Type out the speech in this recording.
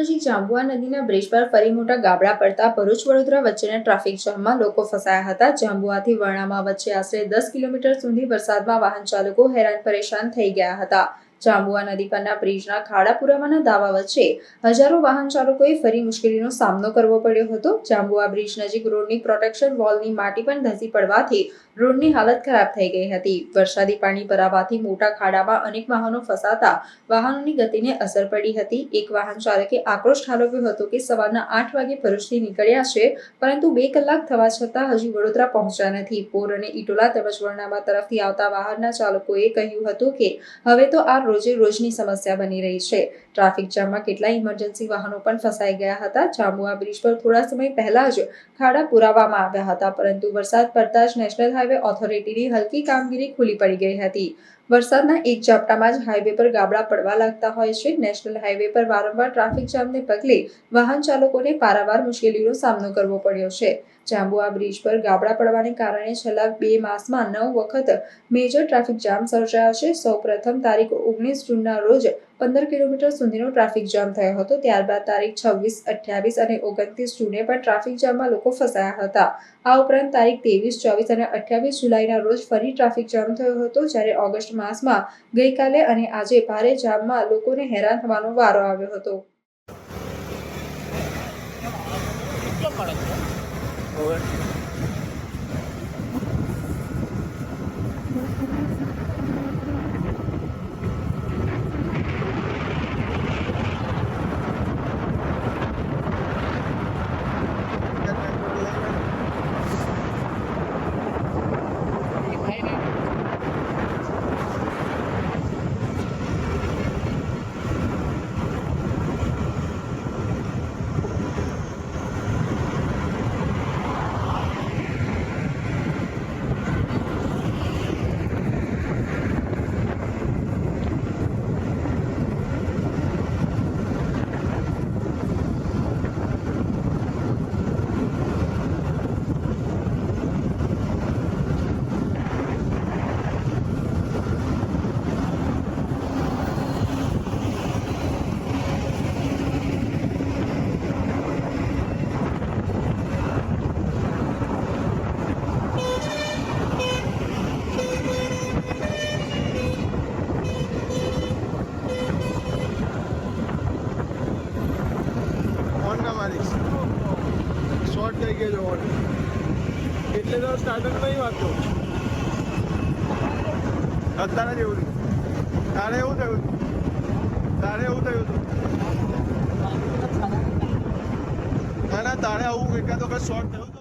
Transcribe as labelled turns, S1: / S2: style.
S1: નજીક જાંબુઆ નદીના બ્રિજ પર ફરી મોટા ગાબડા પડતા ભરૂચ, વડોદરા વચ્ચેના ટ્રાફિક જામમાં લોકો ફસાયા હતા. જાંબુઆથી વર્ણામાં વચ્ચે આશરે દસ કિલોમીટર સુધી વરસાદમાં વાહન ચાલકો હેરાન પરેશાન થઈ ગયા હતા. જાંબુઆ નદી પરના બ્રિજના ખાડા પુરાવાના દાવા વચ્ચે હજારો વાહન ચાલકોએ ફરી મુશ્કેલીનો સામનો કરવો પડ્યો હતો. જાંબુઆ બ્રિજ નજીક રોડની પ્રોટેક્શન વોલની માટી પણ ધસી પડવાથી રોડની હાલત ખરાબ થઈ ગઈ હતી. વરસાદી પાણી ભરાવાથી મોટા ખાડામાં અનેક વાહનો ફસાતા વાહનોની ગતિને અસર પડી હતી. એક વાહન ચાલકે આક્રોશ ઠાલવ્યો હતો કે સવારના આઠ વાગે ભરૂચથી નીકળ્યા છે, પરંતુ બે કલાક થવા છતાં હજી વડોદરા પહોંચ્યા નથી. પોર અને ઇટોલા તેમજ વર્ણાબા તરફથી આવતા વાહનના ચાલકોએ કહ્યું હતું કે હવે તો આ રોજે રોજની સમસ્યા બની રહી છે. ટ્રાફિક જામમાં કેટલાય ઇમરજન્સી વાહનો પણ ફસાઈ ગયા હતા. જાંબુઆ બ્રિજ પર થોડા સમય પહેલા જ ખાડા પુરાવવામાં આવ્યા હતા, પરંતુ વરસાદ પડતા જ નેશનલ હાઈવે ઓથોરિટીની હલકી કામગીરી ખુલ્લી પડી ગઈ હતી. વરસાદના એક ઝાપટામાં જ હાઈવે પર ગાબડા પડવા લાગતા હોય છે. નેશનલ હાઈવે પર વારંવાર ટ્રાફિક જામને પગલે વાહન ચાલકોને પારાવાર મુશ્કેલીનો સામનો કરવો પડ્યો છે. જાંબુઆ બ્રિજ પર ગાબડા પડવાને કારણે છેલ્લા બે માસમાં નવ વખત મેજર ટ્રાફિક જામ સર્જાયો છે. સૌ પ્રથમ તારીખ ઓગણીસ જૂનના રોજ પંદર કિલોમીટર સુધીનો ટ્રાફિક જામ થયો હતો. ત્યારબાદ તારીખ છવ્વીસ, અઠ્યાવીસ અને ઓગણત્રીસ જૂને પણ ટ્રાફિક જામમાં લોકો ફસાયા હતા. આ ઉપરાંત તારીખ ત્રેવીસ, ચોવીસ અને અઠ્યાવીસ જુલાઈના રોજ ફરી ટ્રાફિક જામ થયો હતો, જ્યારે ઓગસ્ટ માસમાં ગઈકાલે અને આજે ભારે જામમાં લોકોને હેરાન થવાનો વારો આવ્યો હતો.
S2: over. જગ્યાએ જવાનું. એટલે તો સ્ટાર્ટઅપ નહીં વાંચો અત્યારે જ એવું થયું. તારે એવું થયું તારે એવું થયું હતું? ના ના, તારે આવું એકાદો વખત શોર્ટ થયું હતું